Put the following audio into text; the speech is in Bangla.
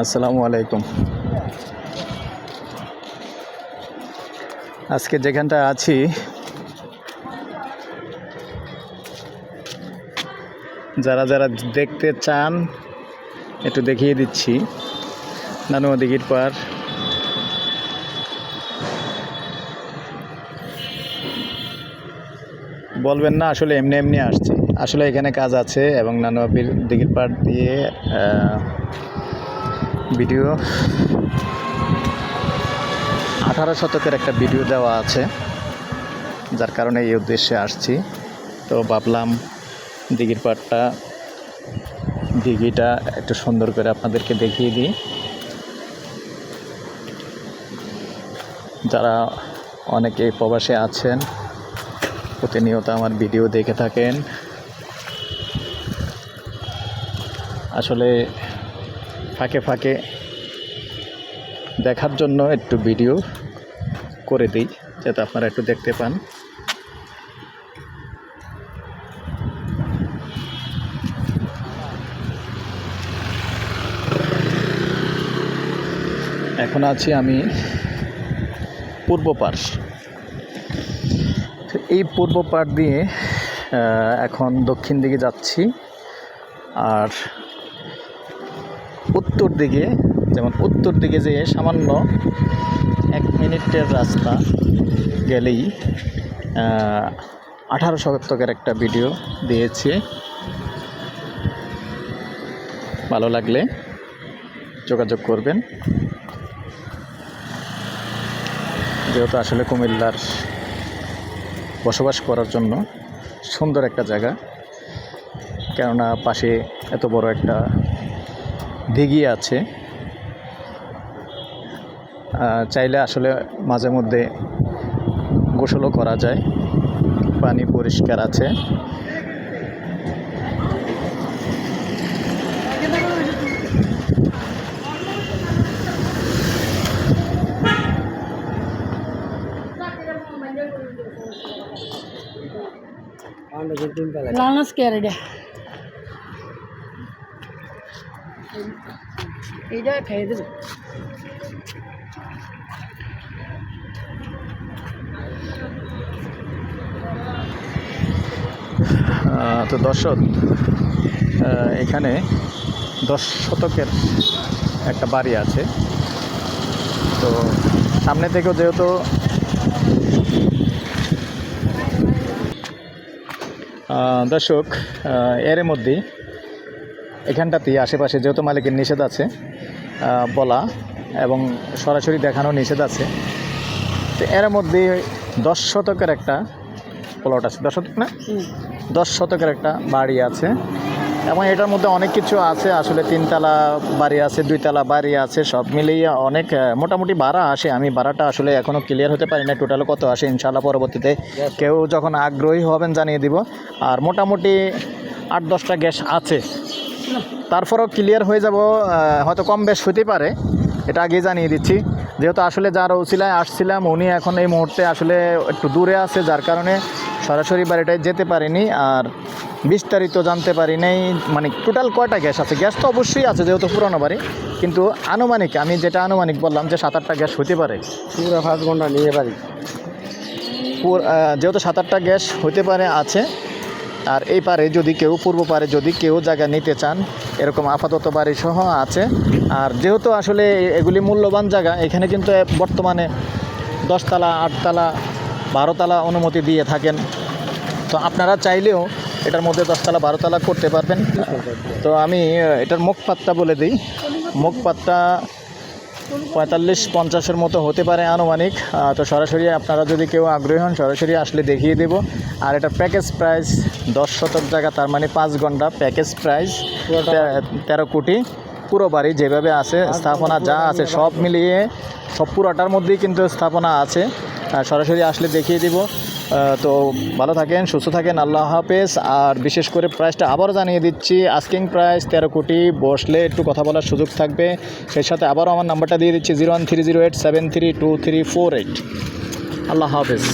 আসসালামু আলাইকুম। আজকে যেখানটা আছি, যারা যারা দেখতে চান, একটু দেখিয়ে দিচ্ছি। নানু দিঘির পার। বলবেন না, আসলে এমনি এমনি আসছি। আসলে এখানে কাজ আছে এবং নানু দিঘির পার দিয়ে ভিডিও। আঠারো শতকের একটা ভিডিও দেওয়া আছে, যার কারণে এই উদ্দেশ্যে আসছি। তো ভাবলাম দিঘির পাড়টা, দিঘিটা একটু সুন্দর করে আপনাদেরকে দেখিয়ে দিই। যারা অনেকে প্রবাসে আছেন, প্রতিনিয়ত আমার ভিডিও দেখে থাকেন। আসলে ফাঁকে ফাঁকে দেখার জন্য একটু ভিডিও করে দিই, যাতে আপনারা একটু দেখতে পান। এখন আছি আমি পূর্ব তো এই পূর্ব পাড় দিয়ে এখন দক্ষিণ দিকে যাচ্ছি। আর উত্তর দিকে, যেমন উত্তর দিকে যে সামান্য এক মিনিটের রাস্তা গেলেই আঠারো শতকের একটা ভিডিও দিয়েছি। ভালো লাগলে যোগাযোগ করবেন। যেহেতু আসলে কুমিল্লার বসবাস করার জন্য সুন্দর একটা জায়গা, কেননা পাশে এত বড় একটা দিঘি আছে। চাইলে আসলে মাঝে মধ্যে গোসলও করা যায়। পানি পরিষ্কার আছে। লালনাস কেয়ারিডা দেবো। তো দর্শক এখানে দশ শতকের একটা বাড়ি আছে। তো সামনে থেকেও যেহেতু দর্শক এর মধ্যেই এখানটাতে আশেপাশে যেহেতু মালিকের নিষেধ আছে বলা এবং সরাসরি দেখানো নিষেধ আছে। তো এর মধ্যে দশ শতকের একটা প্লট আছে। দশ শতক না? দশ শতকের একটা বাড়ি আছে। এবং এটার মধ্যে অনেক কিছু আছে। আসলে তিনতলা বাড়ি আছে দুইতলা বাড়ি আছে সব মিলিয়ে অনেক মোটামুটি ভাড়া আসে। আমি ভাড়াটা আসলে এখনও ক্লিয়ার হতে পারি না। টোটাল কত আসে ইনশাল্লাহ পরবর্তীতে কেউ যখন আগ্রহী হবেন জানিয়ে দিব। আর মোটামুটি আট দশটা গ্যাস আছে। তারপরেও ক্লিয়ার হয়ে যাব হয়তো কম বেশ হতে পারে। এটা আগে জানিয়ে দিচ্ছি। যেহেতু আসলে যার ওসিলায় আসছিলাম উনি এখন এই মুহূর্তে আসলে একটু দূরে আছে যার কারণে সরাসরি বাড়িটায় যেতে পারিনি আর বিস্তারিত জানতে পারি নাই। মানে টোটাল কয়টা গ্যাস আছে? গ্যাস তো অবশ্যই আছে যেহেতু পুরনো বাড়ি। কিন্তু আনুমানিক আমি যেটা আনুমানিক বললাম যে সাত আটটা গ্যাস হতে পারে। পুরো পাঁচ ঘণ্টা নিয়ে পারি যেহেতু সাত আটটা গ্যাস হতে পারে আছে। আর এই পারে যদি কেউ, পূর্ব পারে যদি কেউ জায়গা নিতে চান, এরকম আপাতত বাড়ি সহ আছে। আর যেহেতু আসলে এগুলি মূল্যবান জায়গা, এখানে কিন্তু বর্তমানে দশতলা, আটতলা, বারোতলা অনুমতি দিয়ে থাকেন। তো আপনারা চাইলেও এটার মধ্যে দশতলা, বারোতলা করতে পারবেন। তো আমি এটার মুখপাতটা বলে দিই। মুখপাতটা পঁয়তাল্লিশ পঞ্চাশের মতো হতে পারে আনুমানিক। তো সরাসরি আপনারা যদি কেউ আগ্রহী হন সরাসরি আসলে দেখিয়ে দেব। আর এটা প্যাকেজ প্রাইস দশ শতক জায়গা তার মানে পাঁচ ঘণ্টা প্যাকেজ প্রাইস তেরো কোটি। পুরো বাড়ি যেভাবে আছে স্থাপনা যা আছে সব মিলিয়ে সব পুরোটার মধ্যেই কিন্তু স্থাপনা আছে। সরাসরি আসলে দেখিয়ে দিব। তো ভালো থাকেন, সুস্থ থাকেন, আল্লাহ হাফেজ। আর বিশেষ করে প্রাইসটা আবারও জানিয়ে দিচ্ছি আস্কিং প্রাইস তেরো কোটি, বসলে একটু কথা বলার সুযোগ থাকবে। সেই সাথে আবারও আমার নাম্বারটা দিয়ে দিচ্ছি zero one three zero eight seven three two three four eight আল্লাহ হাফেজ।